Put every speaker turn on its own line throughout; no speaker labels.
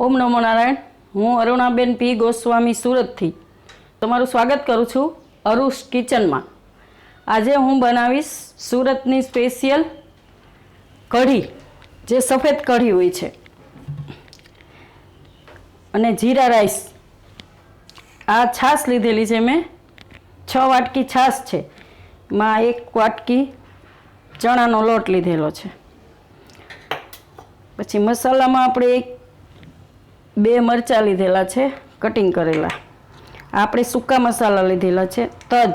ઓમ નમો નારાયણ. હું અરુણાબેન પી. ગોસ્વામી સુરતથી તમારું સ્વાગત કરું છું અરુષ કિચનમાં. આજે હું બનાવીશ સુરતની સ્પેશિયલ કઢી, જે સફેદ કઢી હોય છે. અને જીરા રાઈસ. આ છાશ લીધેલી છે મેં. છ વાટકી છાશ છે. માં એક વાટકી ચણાનો લોટ લીધેલો છે. પછી મસાલામાં આપણે એક બે મરચાં લીધેલા છે કટિંગ કરેલા. આપણે સૂકા મસાલા લીધેલા છે, તજ,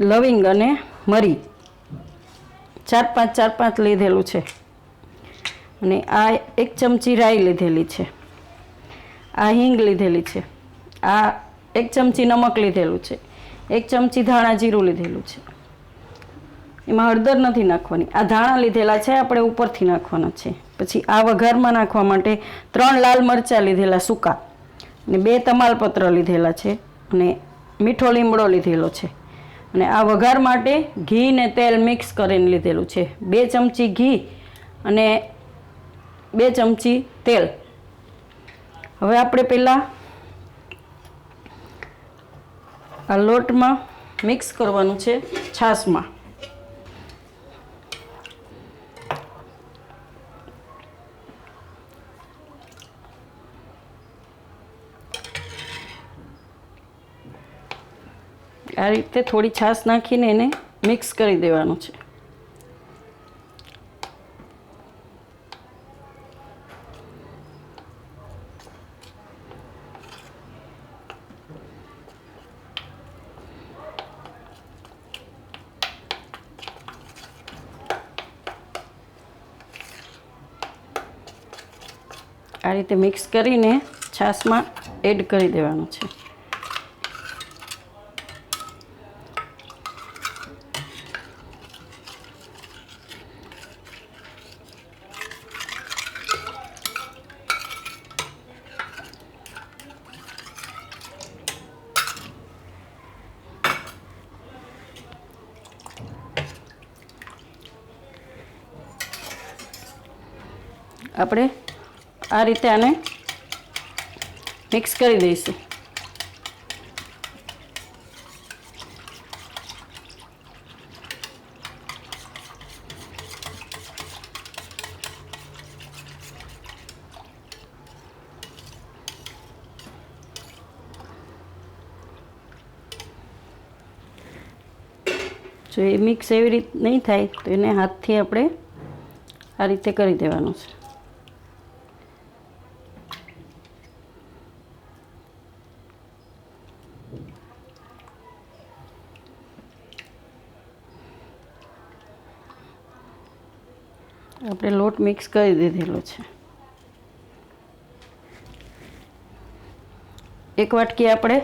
લવિંગ અને મરી. ચાર પાંચ ચાર પાંચ લીધેલું છે. અને આ એક ચમચી રાઈ લીધેલી છે. આ હિંગ લીધેલી છે. આ એક ચમચી નમક લીધેલું છે. એક ચમચી ધાણા જીરું લીધેલું છે. એમાં હળદર નથી નાખવાની. આ ધાણા લીધેલા છે, આપણે ઉપરથી નાખવાના છે. પછી આ વઘારમાં નાખવા માટે ત્રણ લાલ મરચાં લીધેલા સૂકા અને બે તમાલપત્ર લીધેલા છે અને મીઠો લીમડો લીધેલો છે. અને આ વઘાર માટે ઘી ને તેલ મિક્સ કરીને લીધેલું છે. બે ચમચી ઘી અને બે ચમચી તેલ. હવે આપણે પહેલાં આ લોટમાં મિક્સ કરવાનું છે છાશમાં. આ રીતે થોડી છાશ નાખીને એને મિક્સ કરી દેવાનું છે. આ રીતે મિક્સ કરીને છાશમાં એડ કરી દેવાનું છે. આપણે આ રીતે આને મિક્સ કરી દઈશું. જો એ મિક્સ એવી રીત નહીં થાય, તો એને હાથથી આપણે આ રીતે કરી દેવાનું છે આપણે લોટ મિક્સ કરી દીધેલો છે. એક વાટકી આપણે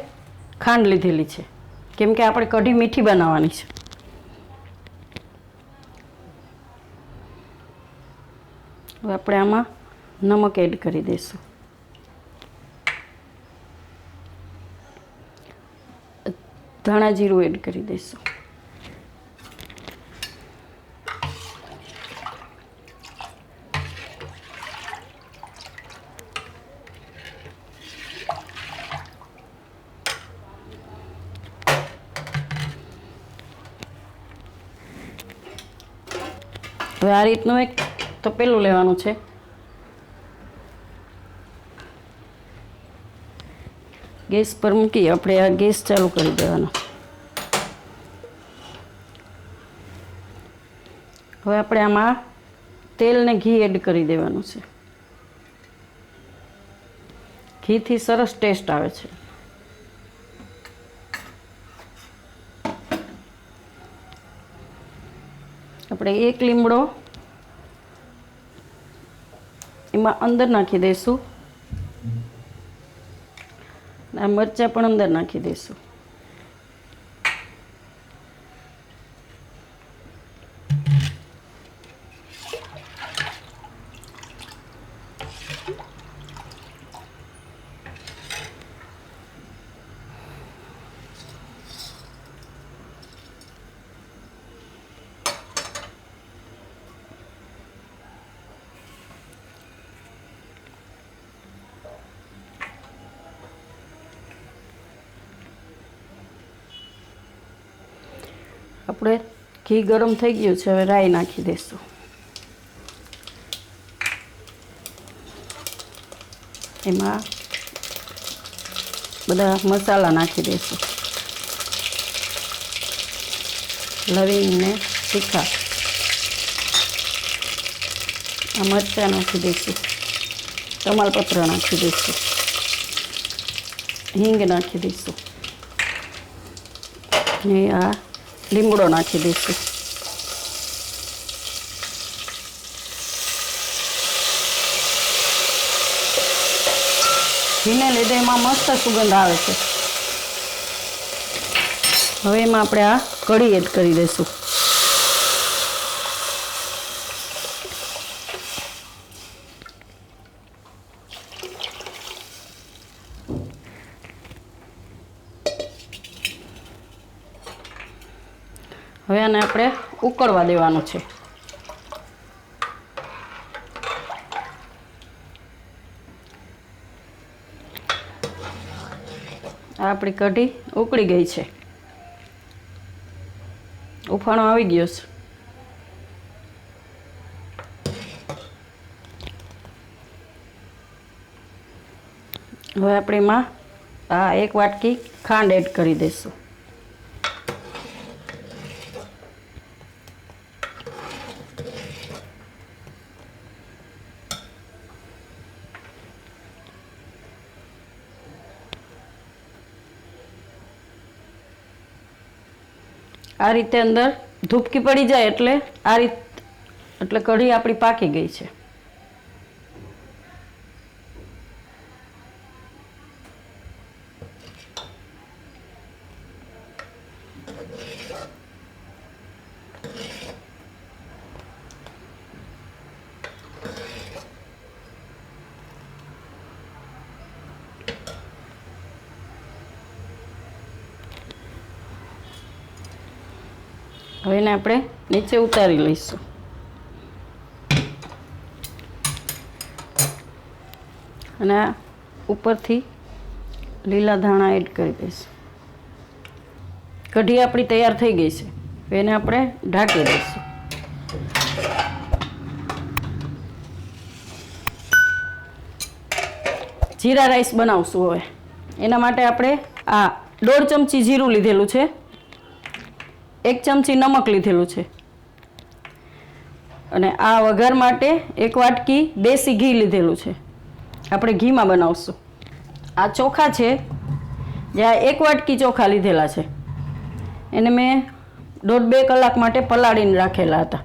ખાંડ લીધેલી છે. કેમ કે આપણે કઢી મીઠી બનાવવાની છે. હવે આપણે આમાં નમક એડ કરી દઈશું. ધાણા જીરું એડ કરી દઈશું. હવે આ રીતનું એક તપેલું લેવાનું છે. ગેસ પર મૂકી આપણે આ ગેસ ચાલુ કરી દેવાનો. હવે આપણે આમાં તેલ ને ઘી એડ કરી દેવાનું છે. ઘીથી સરસ ટેસ્ટ આવે છે. આપણે એક લીમડો એમાં અંદર નાખી દઈશું. આ મરચાં પણ અંદર નાખી દઈશું. આપણે ઘી ગરમ થઈ ગયું છે, હવે રાઈ નાખી દઈશું એમાં બધા મસાલા નાખી દઈશું લવિંગને તીખા. આ મરચાં નાખી દઈશું તમાલપત્ર નાખી દઈશું હિંગ નાખી દઈશું ને આ લીમડો નાખી દઈશું. ઘીને લીધે એમાં મસ્ત સુગંધ આવે છે. હવે એમાં આપણે આ કઢી એડ કરી દઈશું. હવે આને આપણે ઉકળવા દેવાનું છે. આપણી કઢી ઉકળી ગઈ છે. ઉફાણો આવી ગયો છે. હવે આપણે એમાં આ એક વાટકી ખાંડ એડ કરી દઈશું આ રીતે અંદર ધૂપકી પડી જાય એટલે આ રીત એટલે કઢી આપણી પાકી ગઈ છે. હવે એને આપણે નીચે ઉતારી લઈશું. અને ઉપરથી લીલા ધાણા એડ કરી દઈશું. કઢી આપણી તૈયાર થઈ ગઈ છે. એને આપણે ઢાંકી દઈશું. જીરા રાઈસ બનાવશું હવે. એના માટે આપણે આ દોઢ ચમચી જીરું લીધેલું છે. એક ચમચી નમક લીધેલું છે. અને આ વઘાર માટે એક વાટકી દેશી ઘી લીધેલું છે. આપણે ઘીમાં બનાવશું. આ ચોખા છે. જ્યાં એક વાટકી ચોખા લીધેલા છે. એને મેં દોઢ બે કલાક માટે પલાળીને રાખેલા હતા.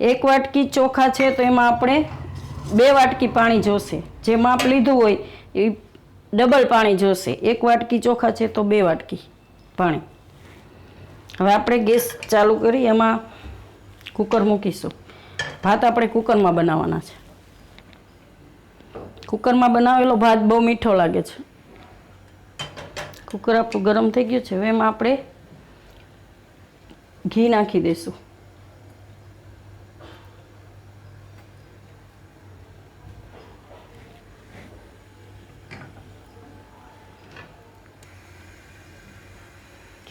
એક વાટકી ચોખા છે તો એમાં આપણે બે વાટકી પાણી જોશે. જે માપ લીધું હોય એ ડબલ પાણી જોશે. એક વાટકી ચોખા છે તો બે વાટકી પાણી. હવે આપણે ગેસ ચાલુ કરી, એમાં કુકર મૂકીશું. ભાત આપણે કુકરમાં બનાવવાના છે. કુકરમાં બનાવેલો ભાત બહુ મીઠો લાગે છે. કુકર આપણું ગરમ થઈ ગયું છે, હવે એમાં આપણે ઘી નાખી દઈશું.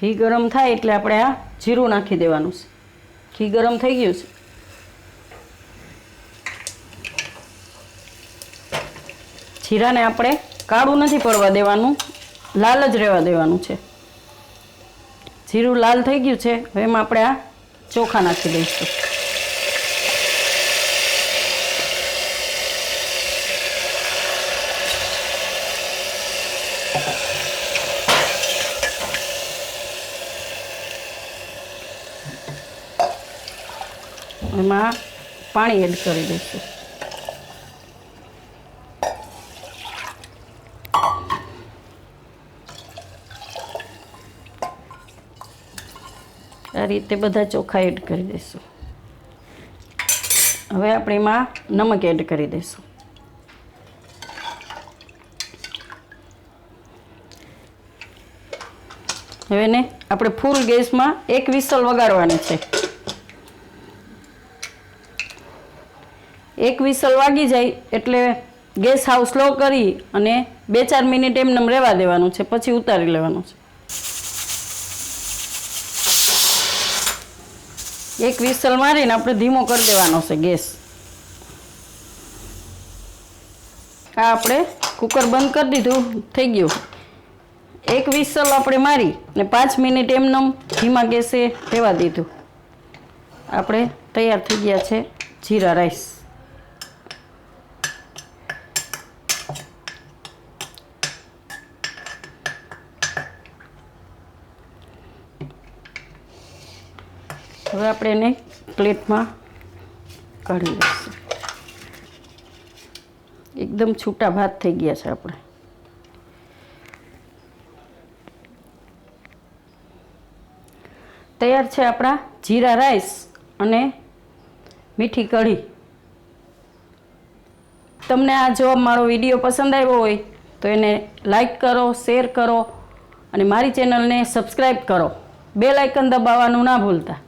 ઘી ગરમ થાય એટલે આપણે આ જીરું નાખી દેવાનું છે. ઘી ગરમ થઈ ગયું છે. જીરાને આપણે કાળું નથી પડવા દેવાનું, લાલ જ રહેવા દેવાનું છે. જીરું લાલ થઈ ગયું છે, હવે એમાં આપણે આ ચોખા નાખી દઈશું. એમાં પાણી એડ કરી દઈશું. આ રીતે બધા ચોખા એડ કરી દઈશું. હવે આપણે એમાં નમક એડ કરી દઈશું. હવે ને આપણે ફૂલ ગેસમાં એક વિસલ વગાડવાની છે. એક વિસલ વાગી જાય એટલે ગેસ હાવ સ્લો કરી અને બે ચાર મિનિટ એમને રહેવા દેવાનું છે, પછી ઉતારી લેવાનું છે. એક વિસલ મારીને આપણે ધીમો કરી દેવાનો છે ગેસ. આ આપણે કુકર બંધ કરી દીધું, થઈ ગયું. એક વિસલ આપણે મારી ને પાંચ મિનિટ એમનેમ ધીમા ગેસે રહેવા દીધું. આપણે તૈયાર થઈ ગયા છે જીરા રાઈસ. હવે આપણે એને પ્લેટમાં કાઢી લઈશું. એકદમ છૂટા ભાત થઈ ગયા છે આપણે. તૈયાર છે આપણા જીરા રાઈસ અને મીઠી કઢી. તમને આ જો મારો વીડિયો પસંદ આવ્યો હોય તો એને લાઈક કરો, શેર કરો અને મારી ચેનલને સબસ્ક્રાઈબ કરો. બે લાઇકન દબાવવાનું ના ભૂલતા.